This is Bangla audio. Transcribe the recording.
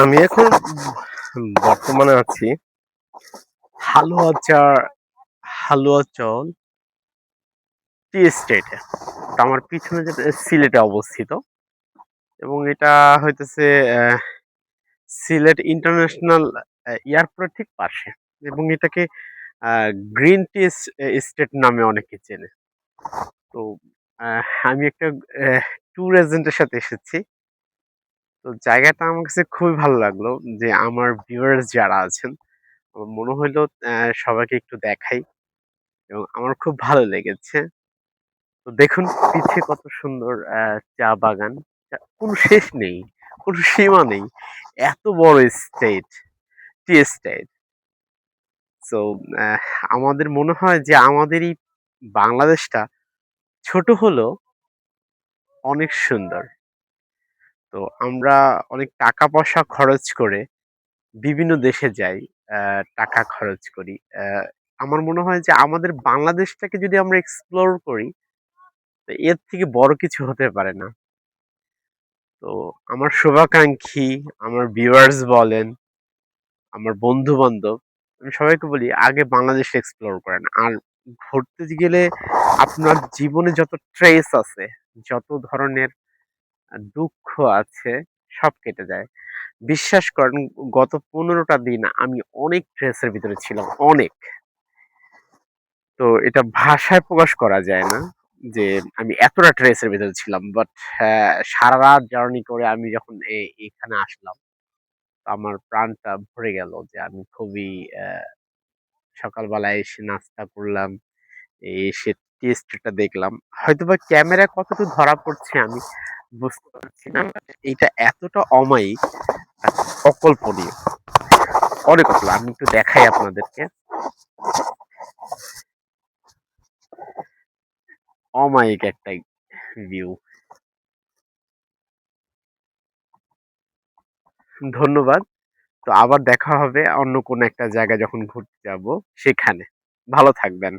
আমি এখন বর্তমানে আছি হালুয়া চার, হালুয়া চল টি এস্টেটে। তো আমার পিছনে যেটা সিলেটে অবস্থিত এবং এটা হইতেছে সিলেট ইন্টারন্যাশনাল এয়ারপোর্টের ঠিক পাশে এবং এটাকে গ্রিন টি স্টেট নামে অনেকে চেনে। তো আমি একটা ট্যুর এজেন্টের সাথে এসেছি। তো জায়গাটা আমার কাছে খুবই ভালো লাগল যে আমার ভিউয়ার্স যারা আছেন, আমার মনে হইল সবাইকে একটু দেখাই এবং আমার খুব ভালো লেগেছে। তো দেখুন পিছে কত সুন্দর চা বাগান। কোনো শেষ নেই, কোনো সীমা নেই। এত বড় স্টেট, টি স্টেট তো আমাদের মনে হয় যে আমাদের এই বাংলাদেশটা ছোট হলেও অনেক সুন্দর। তো আমরা অনেক টাকা-পয়সা খরচ করে বিভিন্ন দেশে যাই, অ্যা টাকা খরচ করি। আমার মনে হয় যে আমাদের বাংলাদেশটাকে যদি আমরা এক্সপ্লোর করি, তো এর থেকে বড় কিছু হতে পারে না। তো আমার শুভাকাঙ্ক্ষী, আমার ভিউয়ার্স বলেন, আমার বন্ধু-বান্ধব, আমি সবাইকে বলি আগে বাংলাদেশ এক্সপ্লোর করেন। আর ঘুরতে গেলে আপনার জীবনে যত ট্রেস আছে, যত ধরনের দুঃখ আছে সব কেটে যায়। বিশ্বাস করেন গত পনেরোটা দিন আমি অনেক ট্রেসের ভিতরে ছিলাম, অনেক। তো এটা ভাষায় প্রকাশ করা যায় না যে আমি এতটা ট্রেসের ভিতরে ছিলাম। বাট হ্যাঁ, সারারাত জার্নি করে আমি যখন এখানে আসলাম, আমার প্রাণটা ভরে গেল যে আমি খুবই সকালবেলায় এসে নাস্তা করলাম। এসে টি এস্টেটটা দেখলাম। হয়তোবা ক্যামেরা কতটুকু ধরা পড়ছে আমি বুঝতে পারছি না। এটা এতটা অমায়িক, অকল্পনীয়। অনেক অপূর্ব। আমি একটু দেখাই আপনাদেরকে। অমায়িক একটা ভিউ। ধন্যবাদ। তো আবার দেখা হবে অন্য কোনো একটা জায়গায় যখন ঘুরতে যাব সেখানে। ভালো থাকবেন।